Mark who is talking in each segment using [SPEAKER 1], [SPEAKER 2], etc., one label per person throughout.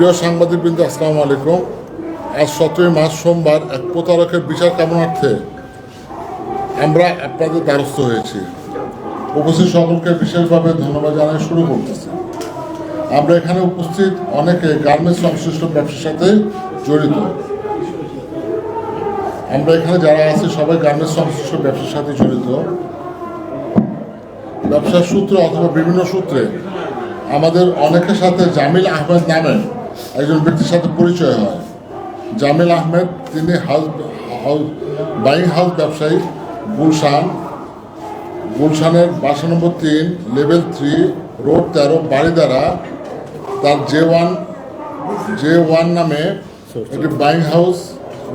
[SPEAKER 1] প্রিয় সাংবাদিকবৃন্দ, আসসালামু আলাইকুম। আজ সতেরোই মার্চ, সোমবার, এক প্রতারকের বিচার কামনার্থে আমরা আপনাদের দ্বারস্থ হয়েছি। উপস্থিত সকলকে বিশেষভাবে ধন্যবাদ জানাই শুরু করতেছি। আমরা এখানে উপস্থিত অনেকে গার্মেন্টস সংশ্লিষ্ট ব্যবসার সাথে জড়িত। আমরা এখানে যারা আছি, সবাই গার্মেন্টস সংশ্লিষ্ট ব্যবসার সাথে জড়িত। ব্যবসার সূত্রে অথবা বিভিন্ন সূত্রে আমাদের অনেকের সাথে জামিল আহমেদ নামে একজন ব্যক্তির সাথে পরিচয় হয়। জামিল আহমেদ, তিনি হাউস হাউস, বাইং হাউস ব্যবসায়ী, গুলশান। গুলশানের বাসা নম্বর তিন, লেভেল থ্রি, রোড তেরো বাড়িদারা তার জে ওয়ান জে ওয়ান নামে একটি বাইং হাউস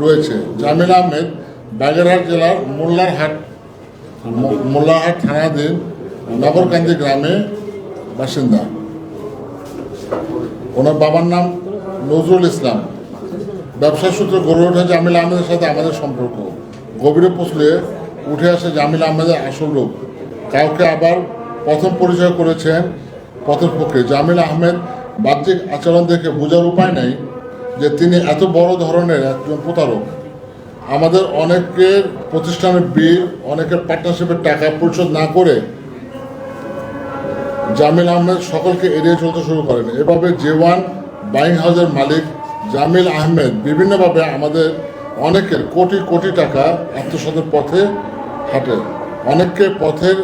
[SPEAKER 1] রয়েছে। জামিল আহমেদ, বাগেরহাট জেলার মোল্লারহাট মোল্লারহাট থানাধীন নগরকান্দি গ্রামে বাসিন্দা। ওনার বাবার নাম নজরুল ইসলাম। ব্যবসা সূত্রে গড়ে ওঠে জামিল আহমেদের সাথে আমাদের সম্পর্ক। গভীরে পৌঁছলে উঠে আসে জামিল আহমেদের আসল রূপ। কাউকে আবার প্রথম পরিচয় করেছেন পথের পক্ষে। জামিল আহমেদ বাহ্যিক আচরণ দেখে বোঝার উপায় নেই যে তিনি এত বড় ধরনের একজন প্রতারক। আমাদের অনেকের প্রতিষ্ঠানের বিল, অনেকের পার্টনারশিপের টাকা পরিশোধ না করে জামিল আহমেদ সকলকে এড়িয়ে চলতে শুরু করেন। এভাবে জেওয়ান বাইং হাউসের মালিক জামিল আহমেদ বিভিন্নভাবে আমাদের অনেকের কোটি কোটি টাকা আত্মসাতের পথে হাঁটে। অনেককে পথের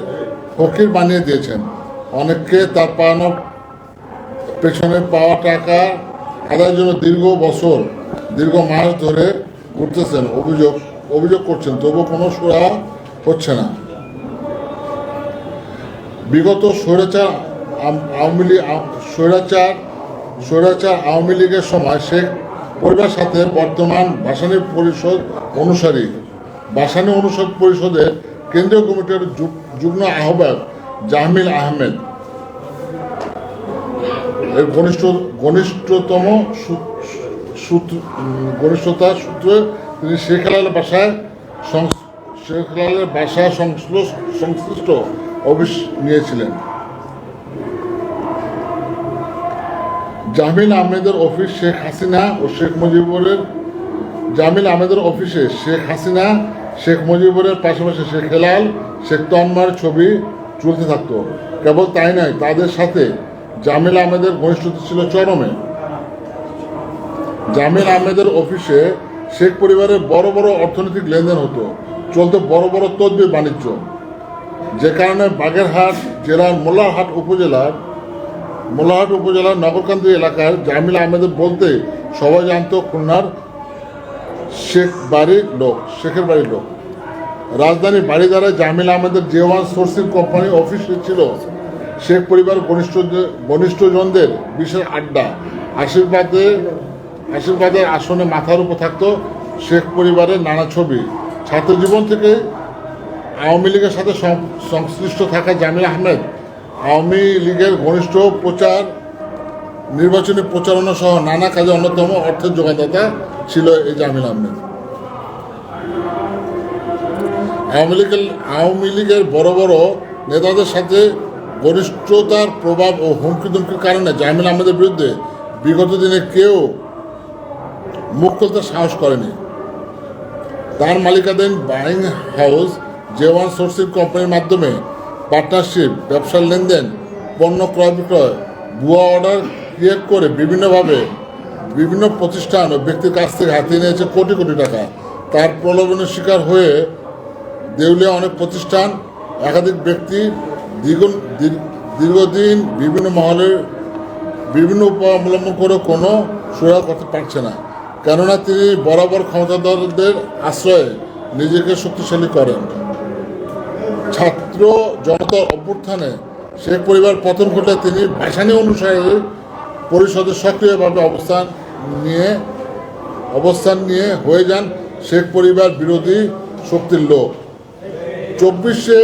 [SPEAKER 1] ফকির বানিয়ে দিয়েছেন। অনেককে তার পাওয়ানো পেছনে পাওয়া টাকা আদায়ের জন্য দীর্ঘ বছর, দীর্ঘ মাস ধরে ঘুরতেছেন। অভিযোগ অভিযোগ করছেন তবু কোনো সুরা হচ্ছে না। বিগত স্বৈরাচার আওয়ামী লীগ স্বৈরাচার স্বৈরাচার আওয়ামী লীগের সময় শেখ পরিবার সাথে বর্তমান ভাসানী পরিষদ অনুসারী। ভাসানী অনুষদ পরিষদের কেন্দ্রীয় কমিটির যুগ্ম আহ্বায়ক জাহমিল আহমেদ। এর ঘনিষ্ঠ, ঘনিষ্ঠতম সূত্র ঘনিষ্ঠতার সূত্রে তিনি শেখ হেলালের বাসায় শেখ সংশ্লিষ্ট সংশ্লিষ্ট। অফিস নিয়েছিলেন। জামিল আহমেদের অফিস শেখ হাসিনা ও শেখ মুজিবুরের জামিল আহমেদের অফিসে শেখ হাসিনা, শেখ মুজিবুরের পাশাপাশি শেখ হেলাল, শেখ তন্মার ছবি চলতে থাকতো। কেবল তাই নয়, তাদের সাথে জামিল আহমেদের ঘনিষ্ঠতা ছিল চরমে। জামিল আহমেদের অফিসে শেখ পরিবারের বড় বড় অর্থনৈতিক লেনদেন হতো, চলতো বড় বড় তদবির বাণিজ্য। যে কারণে বাগেরহাট জেলার মোল্লারহাট উপজেলার মোল্লারহাট উপজেলার নগরকান্দি এলাকার জামিল আহমেদের বলতে সবাই জানত খুলনার শেখ বাড়ির লোক, শেখের বাড়ির লোক। রাজধানী বাড়িদারায় জামিল আহমেদের জে ওয়ান সোর্সিং কোম্পানি অফিসে ছিল শেখ পরিবার ঘনিষ্ঠ ঘনিষ্ঠজনদের বিশেষ আড্ডা। আশীর্বাদে, আশীর্বাদের আসনে মাথার উপর থাকত শেখ পরিবারের নানা ছবি। ছাত্র জীবন থেকে আওয়ামী লীগের সাথে সংশ্লিষ্ট থাকা জামিল আহমেদ, আওয়ামী লীগের ঘনিষ্ঠ প্রচার, নির্বাচনী প্রচারণা সহ নানা কাজে অন্যতম অর্থের যোগাদাতা ছিল এই জামিল আহমেদ। আওয়ামী লীগের আওয়ামী লীগের বড় বড় নেতাদের সাথে ঘনিষ্ঠতার প্রভাব ও হুমকি দুমকির কারণে জামিল আহমেদের বিরুদ্ধে বিগত দিনে কেউ মুখ খুলতে সাহস করেনি। তার মালিকাধীন buying house J one sourcing কোম্পানির মাধ্যমে পার্টনারশিপ ব্যবসার লেনদেন, পণ্য ক্রয় বিক্রয়, ভুয়া অর্ডার ক্রিয়েট করে বিভিন্নভাবে বিভিন্ন প্রতিষ্ঠান ও ব্যক্তির কাছ থেকে হাতিয়ে নিয়েছে কোটি কোটি টাকা। তার প্রলোভনের শিকার হয়ে দেউলিয়া অনেক প্রতিষ্ঠান, একাধিক ব্যক্তি দ্বিগুণ দীর্ঘদিন বিভিন্ন মহলের বিভিন্ন উপায় অবলম্বন করে কোনো সুরা করতে পারছে না। কেননা তিনি বরাবর ক্ষমতাধরদের আশ্রয়ে নিজেকে শক্তিশালী করেন। ছাত্র জনতার অভ্যুত্থানে শেখ পরিবার পতন ঘটলে তিনি ভাসানী অনুসারে পরিষদে সক্রিয়ভাবে অবস্থান নিয়ে অবস্থান নিয়ে হয়ে যান শেখ পরিবার বিরোধী শক্তির লোক। চব্বিশে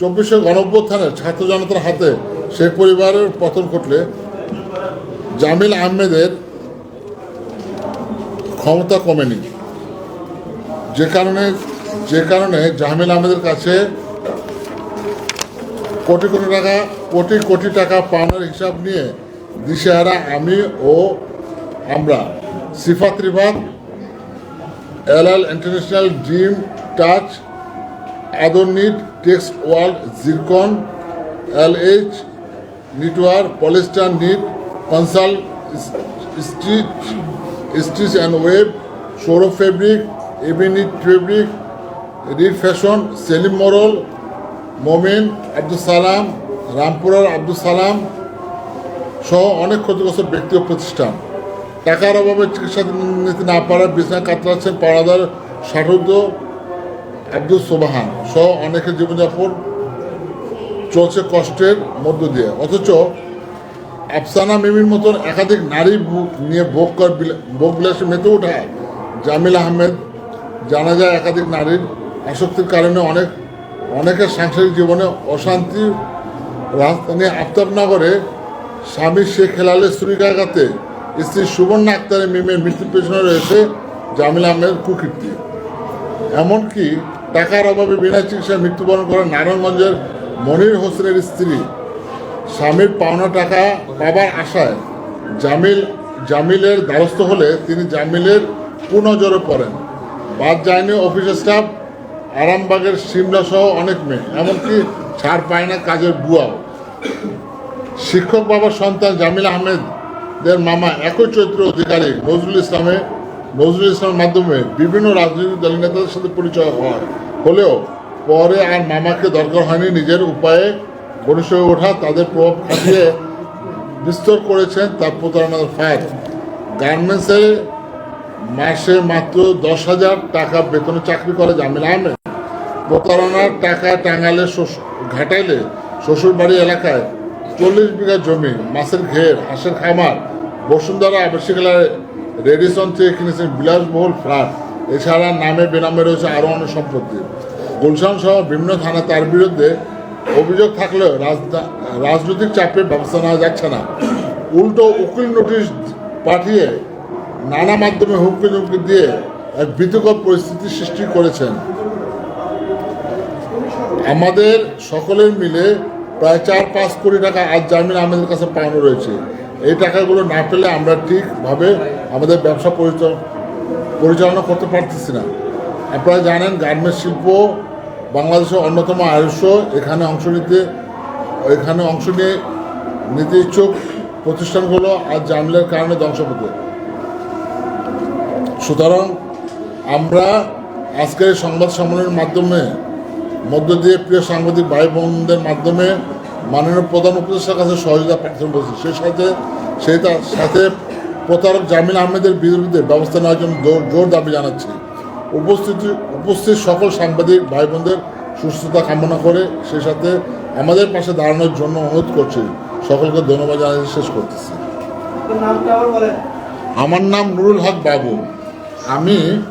[SPEAKER 1] চব্বিশে গণঅভ্যুত্থানে ছাত্র জনতার হাতে শেখ পরিবারের পতন ঘটলে জামিল আহমেদের ক্ষমতা কমেনি। যে কারণে যে কারণে জামিল আহমেদের কাছে কোটি কোটি টাকা, কোটি কোটি টাকা পাওনার হিসাব নিয়ে দিশেহারা আমি ও আমরা। Sifat Rifat L L international dream touch আদরনিট text world, zircon L H knitwear polyester knit, consul stitch stitch and web, Sourav fabric, এভিনিট fabric reed fashion Selim Morol Momen Abdul সালাম, রামপুরার আব্দুল সালাম সহ অনেক ক্ষতিগ্রস্ত ব্যক্তি ও প্রতিষ্ঠান। টাকার অভাবে চিকিৎসা নিতে না পারায় বিছানা কাতরাচ্ছেন পাড়াদার ষাটুদ্দ আব্দুল সোবাহান সহ অনেকের জীবনযাপন চলছে কষ্টের মধ্য দিয়ে। অথচ আফসানা মিমির মতন একাধিক নারী নিয়ে ভোগ কর ভোগ বিলাসে মেতে ওঠা জামিল আহমেদ জানা যায় একাধিক নারীর আসক্তির কারণে অনেক অনেকের সাংসারিক জীবনে অশান্তি রাজধানী আফতাবনগরে স্বামী শেখ হেলালে ছুরিকাঘাতে স্ত্রী সুবর্ণা আক্তারের মিমের মৃত্যুর পেছনে রয়েছে জামিল আহমেদ কুকীর্তি। এমনকি টাকার অভাবে বিনা চিকিৎসায় মৃত্যুবরণ করেন নারায়ণগঞ্জের মনির হোসেনের স্ত্রী। স্বামীর পাওনা টাকা পাবার আশায় জামিল, জামিলের দ্বারস্থ হলে তিনি জামিলের কুনজরে পড়েন। বাদ যায়নি অফিসের স্টাফ আরামবাগের সিমলা সহ অনেক মেয়ে, এমনকি ছাড় পায় না কাজের বুয়াও। শিক্ষক বাবার সন্তান জামিল আহমেদের মামা একই চরিত্র অধিকারী নজরুল ইসলামে, নজরুল ইসলামের মাধ্যমে বিভিন্ন রাজনৈতিক দলের নেতাদের সাথে পরিচয় হয়। হলেও পরে আর মামাকে দরকার হয়নি, নিজের উপায়ে ঘনিষ্ঠ হয়ে ওঠা, তাদের প্রভাব খাটিয়ে বিস্তর করেছেন তার প্রতারণার ফাঁদ। গার্মেন্টসে মাসে মাত্র দশ হাজার টাকা বেতনে চাকরি করে জামিল আহমেদ। প্রতারণার টাকা টাঙালে ঘাটাইলে শ্বশুরবাড়ি এলাকায় চল্লিশ বিঘা জমি, মাছের ঘের, হাঁসের খামার, বসুন্ধরা আবাসিকালয় রেডিসন থেকে কিনেছেন বিলাসবহুল ফ্ল্যাট। এছাড়া নামে বেনামে রয়েছে আরও অনেক সম্পত্তি। গুলশান সহ বিভিন্ন থানা তার বিরুদ্ধে অভিযোগ থাকলেও রাজনৈতিক চাপে ব্যবস্থা নেওয়া যাচ্ছে না। উল্টো উকিল নোটিশ পাঠিয়ে নানা মাধ্যমে হুমকি দিয়ে এক ভীতিকর পরিস্থিতি সৃষ্টি করেছেন। আমাদের সকলের মিলে প্রায় চার পাঁচ কোটি টাকা আজ জামিন আমাদের কাছে পাওয়ানো রয়েছে। এই টাকাগুলো না পেলে আমরা ঠিকভাবে আমাদের ব্যবসা পরিচালনা করতে পারতেছি না। আপনারা জানেন গার্মেন্টস শিল্প বাংলাদেশের অন্যতম আয়ুষ্য এখানে অংশ নিতে এখানে অংশ নিয়ে নিতে ইচ্ছুক প্রতিষ্ঠানগুলো আজ জামিলের কারণে ধ্বংসপথে। সুতরাং আমরা আজকের সংবাদ সম্মেলনের মাধ্যমে মধ্য দিয়ে প্রিয় সাংবাদিক ভাই বোনদের মাধ্যমে মাননীয় প্রধান উপদেষ্টার কাছে সহযোগিতা প্রার্থনা করছি। সেই সাথে সেই তার সাথে প্রতারক জামিল আহমেদের বিরুদ্ধে ব্যবস্থা নেওয়ার জন্য জোর- দাবি জানাচ্ছি। উপস্থিতি উপস্থিত সকল সাংবাদিক ভাই বোনদের সুস্থতা কামনা করে সেই সাথে আমাদের পাশে দাঁড়ানোর জন্য অনুরোধ করছি। সকলকে ধন্যবাদ জানিয়ে শেষ করতেছি। আমার নাম নুরুল হক বাবু। আমি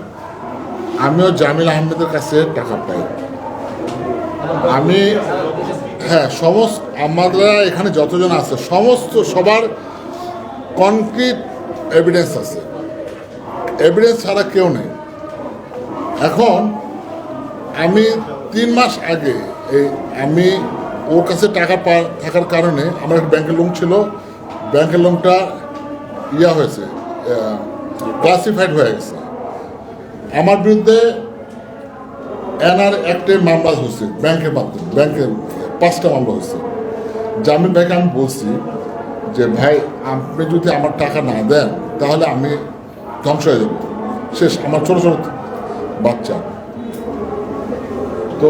[SPEAKER 1] আমিও জামিল আহমেদের কাছে টাকা পাই। আমি হ্যাঁ সমস্ত আমরা এখানে যতজন আছে, সমস্ত সবার কনক্রিট এভিডেন্স আছে। এভিডেন্স ছাড়া কেউ নেই। এখন আমি তিন মাস আগে এই, আমি ওর কাছে টাকা পা, থাকার কারণে আমার একটা ব্যাংকের লোন ছিল। ব্যাংকের লোনটা ইয়া হয়েছে ক্লাসিফাইড হয়ে গেছে। আমার বিরুদ্ধে এনআর একটে মামলা হয়েছে ব্যাংকের মাধ্যমে ব্যাংকের পাঁচটা মামলা হয়েছে। জামিন ভাইকে আমি বলছি যে, ভাই, আপনি যদি আমার টাকা না দেন, তাহলে আমি ধ্বংস হয়ে যাব। শেষ, আমার ছোট ছোট বাচ্চা। তো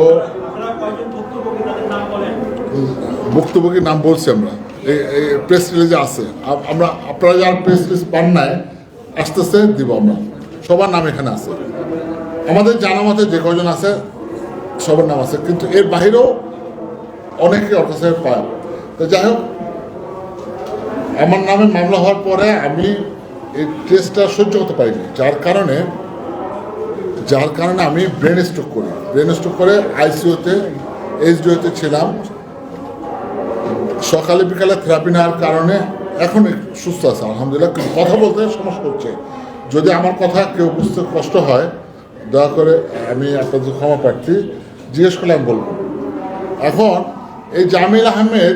[SPEAKER 1] ভুক্তভোগীর নাম বলছি আমরা। এই প্রেস রিলিজে আছে। আমরা, আপনারা যারা প্রেস রিলিজ পান নাই আস্তে আস্তে দিব আমরা। সবার নাম এখানে আছে। আমাদের জানা মতে যে কজন আছে, সবার নাম আছে। কিন্তু এর বাহিরেও অনেকে ওর কাছে পায়। তো যাই হোক, আমার নামে মামলা হওয়ার পরে আমি এই কেসটা সহ্য করতে পারিনি। যার কারণে যার কারণে আমি ব্রেন স্ট্রোক করি। ব্রেন স্ট্রোক করে আইসিইউতে, এইচডিওতে ছিলাম। সকালে বিকালে থেরাপি নেওয়ার কারণে এখন সুস্থ আছে, আলহামদুলিল্লাহ। কথা বলতে সমস্যা হচ্ছে। যদি আমার কথা কেউ বুঝতে কষ্ট হয় দয়া করে আমি আপনাদের ক্ষমা প্রার্থী জিজ্ঞেস করলে আমি বলব। এখন এই জামিল আহমেদ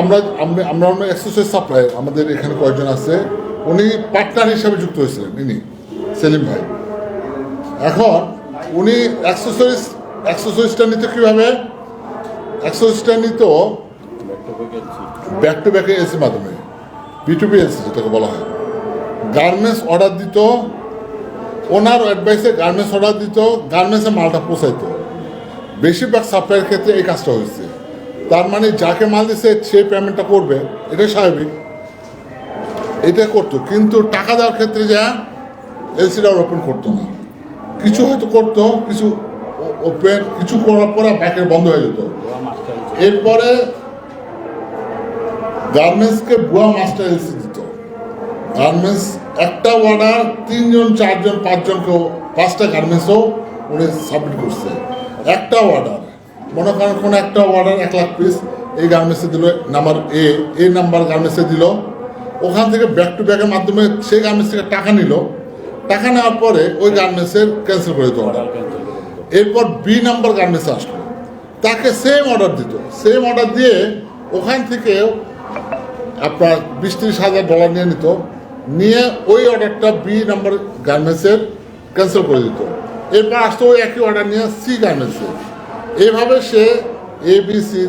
[SPEAKER 1] আমরা আমরা আমরা এক্সারসাইজ সাপ্লাই আমাদের এখানে কয়েকজন আছে উনি পার্টনার হিসাবে যুক্ত হয়েছিলেন ইনি সেলিম ভাই। এখন উনি অ্যাক্সেসরিজ অ্যাক্সেসরিজটা নিত কীভাবে? অ্যাক্সেসরিজটা নিত ব্যাক টু ব্যাকে এসির মাধ্যমে বি টু বি এসি যেটাকে বলা হয়। গার্মেন্টস অর্ডার দিত ওনার অ্যাডভাইসে গার্মেন্টস অর্ডার দিত গার্মেন্টসে মালটা পৌঁছাইতো। বেশিরভাগ সাপ্লাইয়ের ক্ষেত্রে এই কাজটা হয়েছে। তার মানে যাকে মাল দিছে, সে পেমেন্টটা করবে। এটাই স্বাভাবিক। এটা করতো। কিন্তু টাকা দেওয়ার ক্ষেত্রে যা এলসিটা ওপেন করতো না। কিছু হয়তো করতো, কিছু ওপেন কিছু করার পরে ব্যাকের বন্ধ হয়ে যেত। এরপরে গার্মেন্টসকে বুয়া মাস্টার এলসি গার্মেন্টস, একটা অর্ডার তিনজন, চারজন পাঁচজনকেও পাঁচটা গার্মেন্টসও উনি সাবমিট করছে। একটা অর্ডার মনে করেন কোনো একটা অর্ডার এক লাখ পিস এই গার্মেন্টসে দিল, নাম্বার এ, এই নাম্বার গার্মেন্টসে দিল। ওখান থেকে ব্যাক টু ব্যাকের মাধ্যমে সেই গার্মেন্টস থেকে টাকা নিল। টাকা নেওয়ার পরে ওই গার্মেন্টসের ক্যান্সেল করে দিত অর্ডার এরপর বি নাম্বার গার্মেন্টসে আসলো। তাকে সেম অর্ডার দিত। সেম অর্ডার দিয়ে ওখান থেকে আপনার বিশ ত্রিশ হাজার ডলার নিয়ে নিত। নিয়ে ওই অর্ডারটা বি নাম্বার গার্মেন্টসের ক্যান্সেল করে দিত। এরপর আসতো ওই একই অর্ডার নিয়ে সি গার্মেন্টসে এইভাবে সে এ বি সি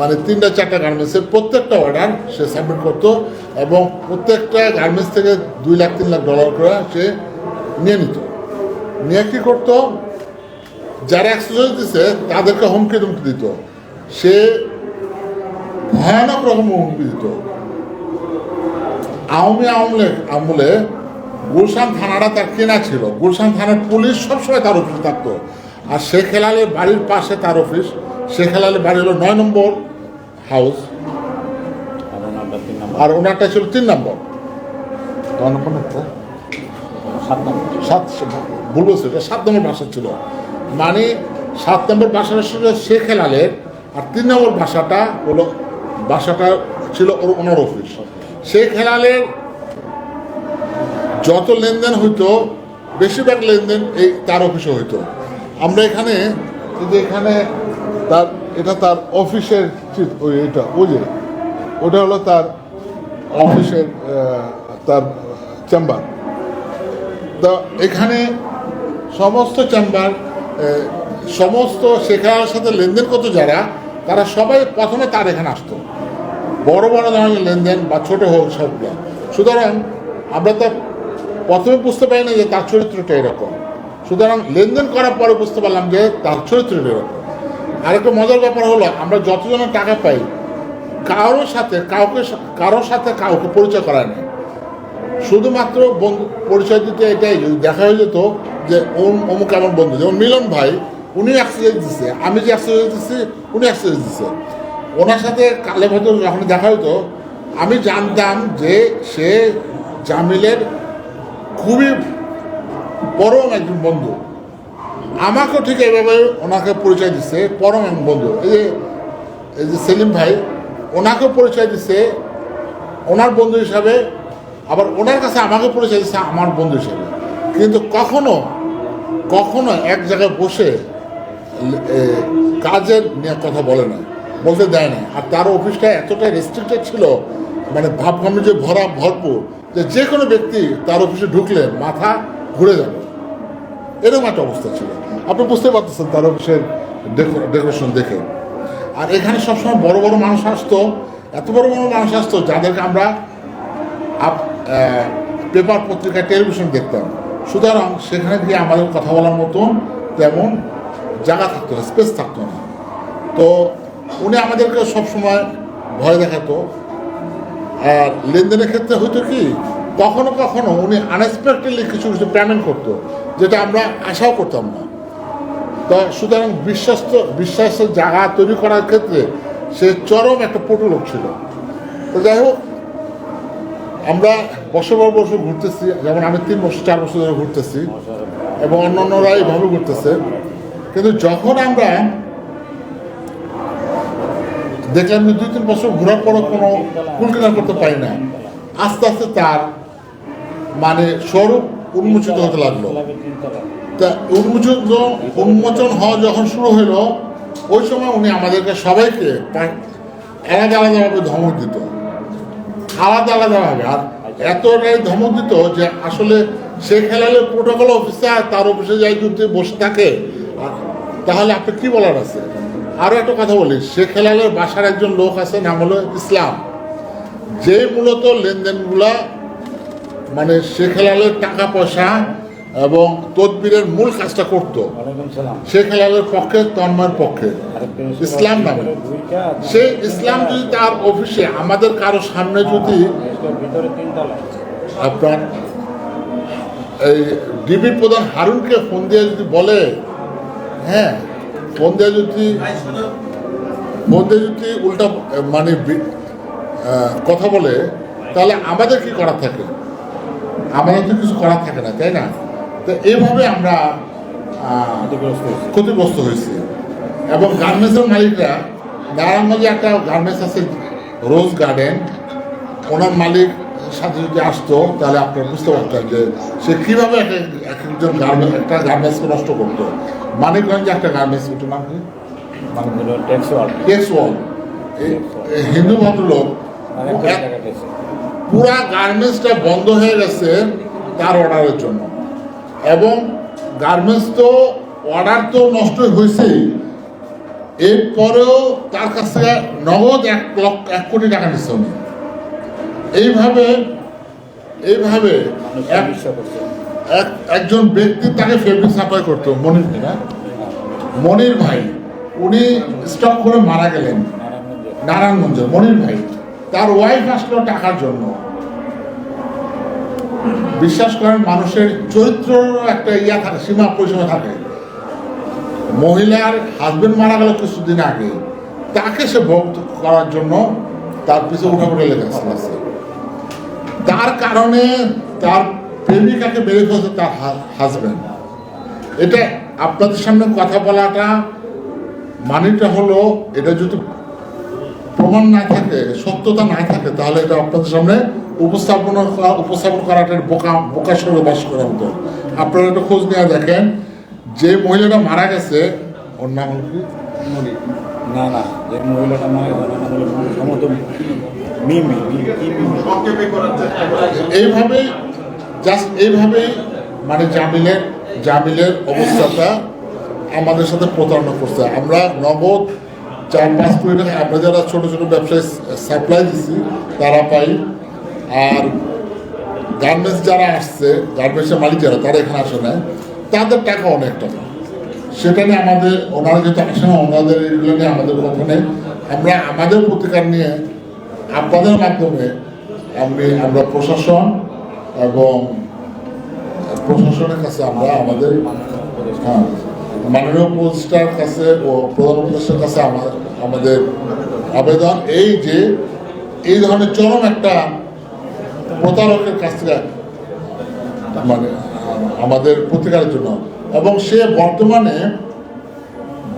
[SPEAKER 1] মানে তিনটা, চারটা গার্মেন্টসের প্রত্যেকটা অর্ডার সে সাবমিট করতো এবং প্রত্যেকটা গার্মেন্টস থেকে দুই লাখ, তিন লাখ ডলার করে সে নিয়ে নিত। নিয়ে কী করতো? যারা এক্সারসাইজ দিছে, তাদেরকে হুমকি ধুমকি দিত। সে ভয়ানক রকম হুমকি দিত। আওয়ামী আমলে আমলে গুলশান থানাটা তার কেনা ছিল। গুলশান থানার পুলিশ সবসময় তার অফিসে থাকতো। আর শেখ হেলালের বাড়ির পাশে তার অফিস শেখ হেলালের বাড়ি হলো নয় নম্বর হাউস আর ওনারটা ছিল তিন নম্বর? সাত বলছি এটা সাত নম্বর বাসা ছিল। মানে সাত নম্বর বাসাটা ছিল শেখ হেলালের আর তিন নম্বর বাসাটা হলো বাসাটা ছিল ওনার অফিস শেখ হেলালের যত লেনদেন হইতো, বেশিরভাগ লেনদেন এই তার অফিসে হইতো। আমরা এখানে যে এখানে তার, এটা তার অফিসের ওই এটা যে, ওটা হলো তার অফিসের তার চেম্বার। তো এখানে সমস্ত চেম্বার সমস্ত শেখার সাথে লেনদেন করতো যারা, তারা সবাই প্রথমে তার এখানে আসতো। বড় বড় ধরনের লেনদেন বা ছোট হোক সব সবগুলো সুতরাং আমরা তো প্রথমে বুঝতে পারি না যে তার চরিত্রটা এরকম। সুতরাং লেনদেন করার পরে বুঝতে পারলাম যে তার চরিত্রটা এরকম। আরেকটা মজার ব্যাপার হলো, আমরা যতজনের টাকা পাই, কারোর সাথে কাউকে কারোর সাথে কাউকে পরিচয় করায় না। শুধুমাত্র বন্ধু, পরিচয় দিতে এটাই দেখা হয়ে যেত যে ওম- অমুক আমার বন্ধু, যেমন মিলন ভাই, উনি অ্যাক্সিডেন্ট দিচ্ছে আমি যে অ্যাক্সিডেন্ট দিচ্ছি উনি এক্সারসাইজ দিচ্ছে ওনার সাথে কালে ভেতর যখন দেখা হতো, আমি জানতাম যে সে জামিলের খুবই পরম একজন বন্ধু। আমাকেও ঠিক এইভাবে ওনাকে পরিচয় দিচ্ছে, পরম এক বন্ধু। এই যে এই যে সেলিম ভাই ওনাকেও পরিচয় দিচ্ছে, ওনার বন্ধু হিসাবে, আবার ওনার কাছে আমাকে পরিচয় দিচ্ছে আমার বন্ধু হিসাবে। কিন্তু কখনো কখনো এক জায়গায় বসে কাজের নিয়ে কথা বলে না। বলতে দেয় না। আর তার অফিসটা এতটা রেস্ট্রিক্টেড ছিল মানে ভাবগামী যে ভরা ভরপুর, যে যে কোনো ব্যক্তি তার অফিসে ঢুকলে মাথা ঘুরে যাবে। এরকম একটা অবস্থা ছিল। আপনি বুঝতে পারতেছেন তার অফিসের ডেকোরেশন দেখে। আর এখানে সবসময় বড় বড় মানুষ আসতো, এত বড় বড় মানুষ আসতো যাদেরকে আমরা পেপার পত্রিকা টেলিভিশন দেখতাম। সুতরাং সেখানে গিয়ে আমাদের কথা বলার মতন তেমন জায়গা থাকতো না স্পেস থাকতো না। তো উনি আমাদেরকে সবসময় ভয় দেখাতো। আর লেনদেনের ক্ষেত্রে হয়তো কি, কখনো কখনো উনি আনএক্সপেক্টেডলি কিছু কিছু পেমেন্ট করতো, যেটা আমরা আশাও করতাম না। তো সুতরাং বিশ্বাস্ত বিশ্বাসের জায়গা তৈরি করার ক্ষেত্রে সে চরম একটা পটু লোক ছিল। তো যাই হোক, আমরা বছর পর বছর ঘুরতেছি, যেমন আমি তিন বছর, চার বছর ধরে ঘুরতেছি, এবং অন্যান্যরা এইভাবে ঘুরতেছে। কিন্তু যখন আমরা দেখলাম আমি দুই, তিন বছর ঘোরার পরও কোনো কুলকিনা করতে পারি না। আস্তে আস্তে তার মানে স্বরূপ উন্মোচিত হতে লাগল। তা উন্মোচন উন্মোচন হওয়া যখন শুরু হলো ওই সময় উনি আমাদেরকে সবাইকে আলাদা আলাদাভাবে ধমক দিত। আলাদা আলাদাভাবে। আর এতটাই ধমক দিত যে আসলে শেখ হেলালের প্রোটোকল অফিসার তার অফিসে যাই যদি বসে থাকে তাহলে আপনি কি বলার আছে? আরও একটা কথা বলি। শেখ হেলালের বাসার একজন লোক আছে নাম হলো ইসলাম। যে মূলত লেনদেনগুলা মানে শেখ হেলালের টাকা পয়সা এবং তদবিরের মূল কাজটা করতো শেখ হেলালের পক্ষে তন্ময়ের পক্ষে। ইসলাম নামে। সে ইসলাম যদি তার অফিসে আমাদের কারও সামনে যদি আপনার এই ডিবি প্রধান হারুনকে ফোন দিয়ে যদি বলে হ্যাঁ ফোন দিয়ে যদি উল্টা মানে কথা বলে তাহলে আমাদের কি করার থাকে? আমাদের তো কিছু করার থাকে না তাই না? তো এইভাবে আমরা
[SPEAKER 2] ক্ষতিগ্রস্ত হয়েছি।
[SPEAKER 1] এবং গার্মেন্টসের মালিকরা নারায়ণগঞ্জে একটা গার্মেন্টস আছে রোজ গার্ডেন ওনার মালিক সাথে যদি আসতো তাহলে আপনারা বুঝতে পারতেন যে সে কীভাবে এক এক- এক একজন গার্মেন্টস একটা গার্মেন্টসকে নষ্ট করতো। মানিকগঞ্জে একটা গার্মেন্টস ওটার নাম কি? হিন্দু ভদ্রলোক পুরা গার্মেন্টসটা বন্ধ হয়ে গেছে তার অর্ডারের জন্য। এবং গার্মেন্টস তো অর্ডার তো নষ্ট হয়েছেই এরপরেও তার কাছ থেকে নগদ এক লক্ষ এক কোটি টাকা নিচ্ছে উনি। এইভাবে এইভাবে এক, একজন ব্যক্তি তাকে ফেব্রিক সাপ্লাই করতো, মনির ভাই মনির ভাই, উনি স্টক করে মারা গেলেন।
[SPEAKER 2] নারায়ণগঞ্জে,
[SPEAKER 1] মনির ভাই, তার ওয়াইফ আসলো টাকার জন্য। বিশ্বাস করেন, মানুষের চরিত্র একটা ইয়া থাকে, সীমা পরিসীমা থাকে। মহিলার হাজবেন্ড মারা গেল কিছুদিন আগে। তাকে সে ভোগ করার জন্য তার পিছনে উঠা উঠে আছে তার কারণে তার প্রেমিকাকে বেড়ে ফেলছে তার হাজবেন্ড এটা আপনাদের সামনে কথা বলাটা মানেটা হলো এটা যদি প্রমাণ না থাকে সত্যতা না থাকে তাহলে এটা আপনাদের সামনে উপস্থাপন করা উপস্থাপন করাটা বোকা বোকার সঙ্গে বাস করা হতো। আপনারা একটু খোঁজ নিয়ে দেখেন যে মহিলাটা মারা গেছে ওর নাম হলো কি
[SPEAKER 2] না না যে মহিলাটা মারা গেছে সম্ভবত মিমি
[SPEAKER 1] এইভাবেই জাস্ট এইভাবেই মানে জামিলের জামিলের অবস্থাটা আমাদের সাথে প্রতারণা করছে। আমরা নগদ চার পাঁচ কোটি টাকা, আমরা যারা ছোটো ছোটো ব্যবসায় সাপ্লাই দিচ্ছি তারা পাই। আর গার্মেন্টস যারা আসছে গার্মেন্টসের মালিক যারা, তারা এখানে আসে না তাদের টাকা অনেক টাকা। সেটা নিয়ে আমাদের, ওনারা যেহেতু আসে না, ওনাদের এগুলো নিয়ে আমাদের নেই। আমরা আমাদের প্রতিকার নিয়ে আপনাদের মাধ্যমে আমি, আমরা প্রশাসন এবং প্রশাসনের কাছে আমরা আমাদের হ্যাঁ, মাননীয় উপদেষ্টার কাছে ও প্রধান কাছে আমার- আমাদের আবেদন এই যে এই ধরনের চরম একটা প্রতারকের কাছ থেকে মানে আমাদের প্রতিকারের জন্য। এবং সে বর্তমানে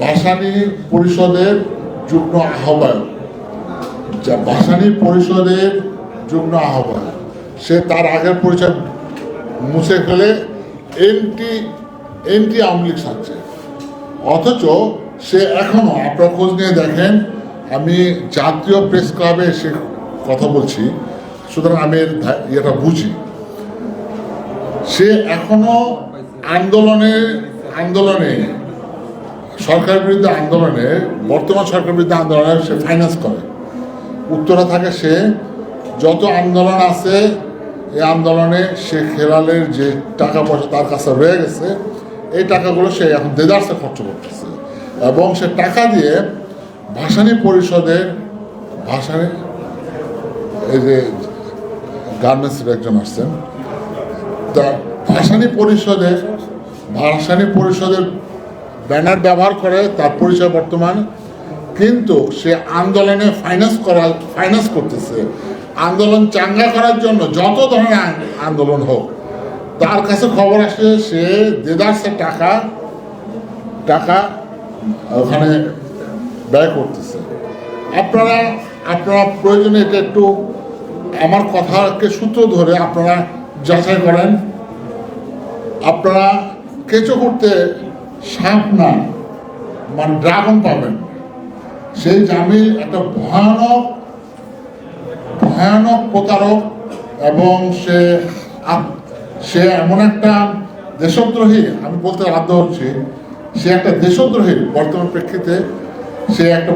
[SPEAKER 1] ভাসানী পরিষদের যুগ্ম আহ্বায়ক। যা ভাসানী পরিষদের যুগ্ম আহ্বায়ক। সে তার আগের পরিচয় মুছে ফেলে এনটি এনটি আওয়ামী লীগ সাজছে অথচ সে এখনও আপনারা খোঁজ নিয়ে দেখেন, আমি জাতীয় প্রেস ক্লাবে সে কথা বলছি, সুতরাং আমি ইয়েটা বুঝি। সে এখনও আন্দোলনে আন্দোলনে সরকার বিরুদ্ধে আন্দোলনে, বর্তমান সরকার বিরুদ্ধে আন্দোলনে সে ফাইন্যান্স করে। উত্তরা থাকে সে, যত আন্দোলন আছে এই আন্দোলনে সে খেলালের যে টাকা পয়সা তার কাছে রয়ে গেছে, এই টাকাগুলো সে এখন দেদার্সে খরচ করতেছে। এবং সে টাকা দিয়ে ভাসানী পরিষদের, ভাসানী, এই যে গার্মেন্টসের একজন আসছেন, তা ভাসানী পরিষদের ভাসানী পরিষদের ব্যানার ব্যবহার করে তার পরিচয় বর্তমান কিন্তু সে আন্দোলনে ফাইন্যান্স করা ফাইন্যান্স করতেছে। আন্দোলন চাঙ্গা করার জন্য যত ধরনের আন্দোলন হোক, তার কাছে খবর আসে সে দেদারসে টাকা টাকা ওখানে ব্যয় করতেছে। আপনারা আপনারা প্রয়োজনে এটা একটু আমার কথাকে সূত্র ধরে আপনারা যাচাই করেন। আপনারা কেঁচো করতে সাপ না মানে ড্রাগন পাবেন। সেই জামিল একটা ভয়ানক ভয়ানক প্রতারক এবং সে সে এমন একটা দেশদ্রোহী, আমি বলতে বাধ্য হচ্ছি, সে একটা দেশদ্রোহী বর্তমান প্রেক্ষিতে। সে একটা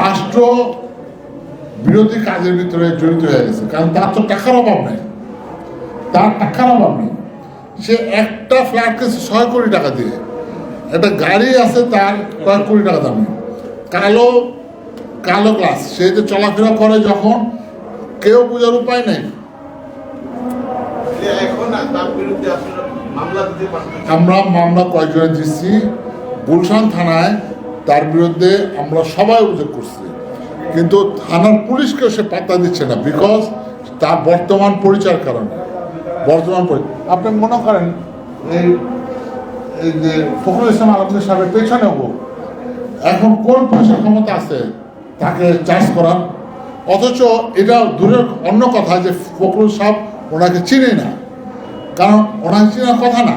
[SPEAKER 1] রাষ্ট্র বিরোধী কাজের ভিতরে জড়িত হয়ে গেছে, কারণ তার তো টাকার অভাব নেই। তার টাকার অভাব নেই। সে একটা ফ্ল্যাট কিনছে ছয় কোটি টাকা দিয়ে। একটা গাড়ি আছে তার কয়েক কোটি টাকা দামে। কালো কালো ক্লাস সে যে চলাফেরা করে যখন কেউ বোঝার উপায় নেই। আমরা মামলা কয়েকজনে দিচ্ছি। গুলশান থানায় তার বিরুদ্ধে আমরা সবাই অভিযোগ করছি। কিন্তু থানার পুলিশকে সে পাত্তা দিচ্ছে না বিকজ তার বর্তমান পরিচয়ের কারণে। বর্তমান আপনি মনে করেন এই এই যে ফখরুল ইসলাম আলমদের সাহেবের পেছনে হোক এখন কোন পয়সা ক্ষমতা আছে তাকে চার্জ করার? অথচ এটা দূরের অন্য কথা যে ফখরুল সাহেব ওনাকে চিনে না। কারণ ওনাকে চেনার কথা না।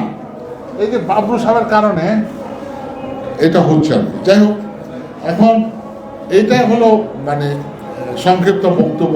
[SPEAKER 1] এই যে বাবলু সাহেবের কারণে এটা হচ্ছে আর কি। যাই হোক, এখন এইটাই হলো মানে সংক্ষিপ্ত বক্তব্য।